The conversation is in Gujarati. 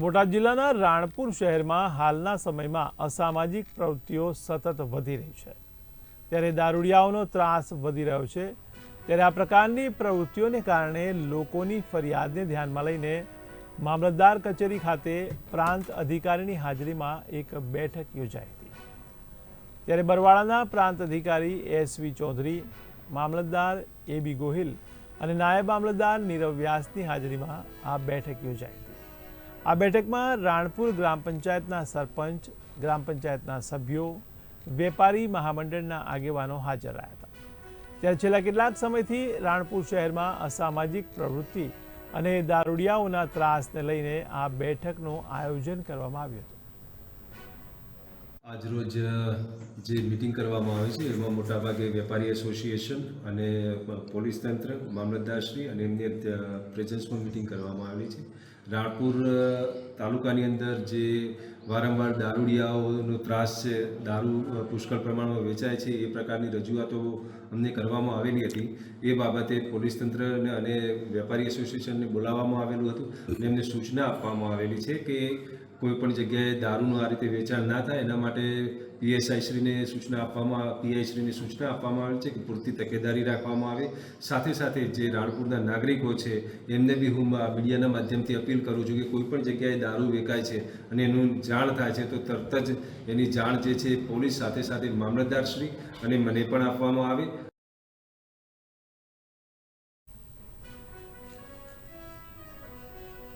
બોટાદ જિલ્લાના રાણપુર શહેરમાં હાલના સમયમાં અસામાજિક પ્રવૃત્તિઓ સતત વધી રહી છે. ત્યારે દારૂડિયાઓનો ત્રાસ વધી રહ્યો છે. ત્યારે આ પ્રકારની પ્રવૃત્તિઓને કારણે લોકોની ફરિયાદને ધ્યાનમાં લઈને મામલતદાર કચેરી ખાતે પ્રાંત અધિકારીની હાજરીમાં એક બેઠક યોજાઈ હતી. ત્યારે બરવાળાના પ્રાંત અધિકારી એસવી ચૌધરી, મામલતદાર એ બી ગોહિલ અને નાયબ મામલતદાર નીરવ વ્યાસની હાજરીમાં આ બેઠક યોજાઈ હતી. આ બેઠકમાં રાણપુર ગ્રામ પંચાયતના સરપંચ, ગ્રામ પંચાયતના સભ્યો, વેપારી મહામંડળના આગેવાનો હાજર રહ્યા હતા. ત્યારે છેલ્લા કેટલાક સમયથી રાણપુર શહેરમાં અસામાજિક પ્રવૃત્તિ અને દારૂડિયાઓના ત્રાસને લઈને આ બેઠકનું આયોજન કરવામાં આવ્યું હતું. આજરોજ જે મિટિંગ કરવામાં આવી છે, એમાં મોટાભાગે વેપારી એસોસિએશન અને પોલીસ તંત્ર મામલતદારશ્રી અને એમની પ્રેઝન્સમાં મિટિંગ કરવામાં આવી છે. રાણપુર તાલુકાની અંદર જે વારંવાર દારૂડિયાઓનો ત્રાસ છે, દારૂ પુષ્કળ પ્રમાણમાં વેચાય છે, એ પ્રકારની રજૂઆતો અમને કરવામાં આવેલી હતી. એ બાબતે પોલીસ તંત્રને અને વેપારી એસોસિએશનને બોલાવવામાં આવેલું હતું અને એમને સૂચના આપવામાં આવેલી છે કે કોઈ પણ જગ્યાએ દારૂનું આ રીતે વેચાણ ના થાય, એના માટે પીએસઆઈ શ્રીને સૂચના આપવામાં, પીઆઈ શ્રીને સૂચના આપવામાં આવી છે કે પૂરતી તકેદારી રાખવામાં આવે. સાથે સાથે જે રાણપુરના નાગરિકો છે, એમને બી હું મીડિયાના માધ્યમથી અપીલ કરું છું કે કોઈ પણ જગ્યાએ દારૂ વેચાય છે અને એનું જાણ થાય છે, તો તરત જ એની જાણ જે છે પોલીસ સાથે સાથે મામલતદાર શ્રી અને મને પણ આપવામાં આવે.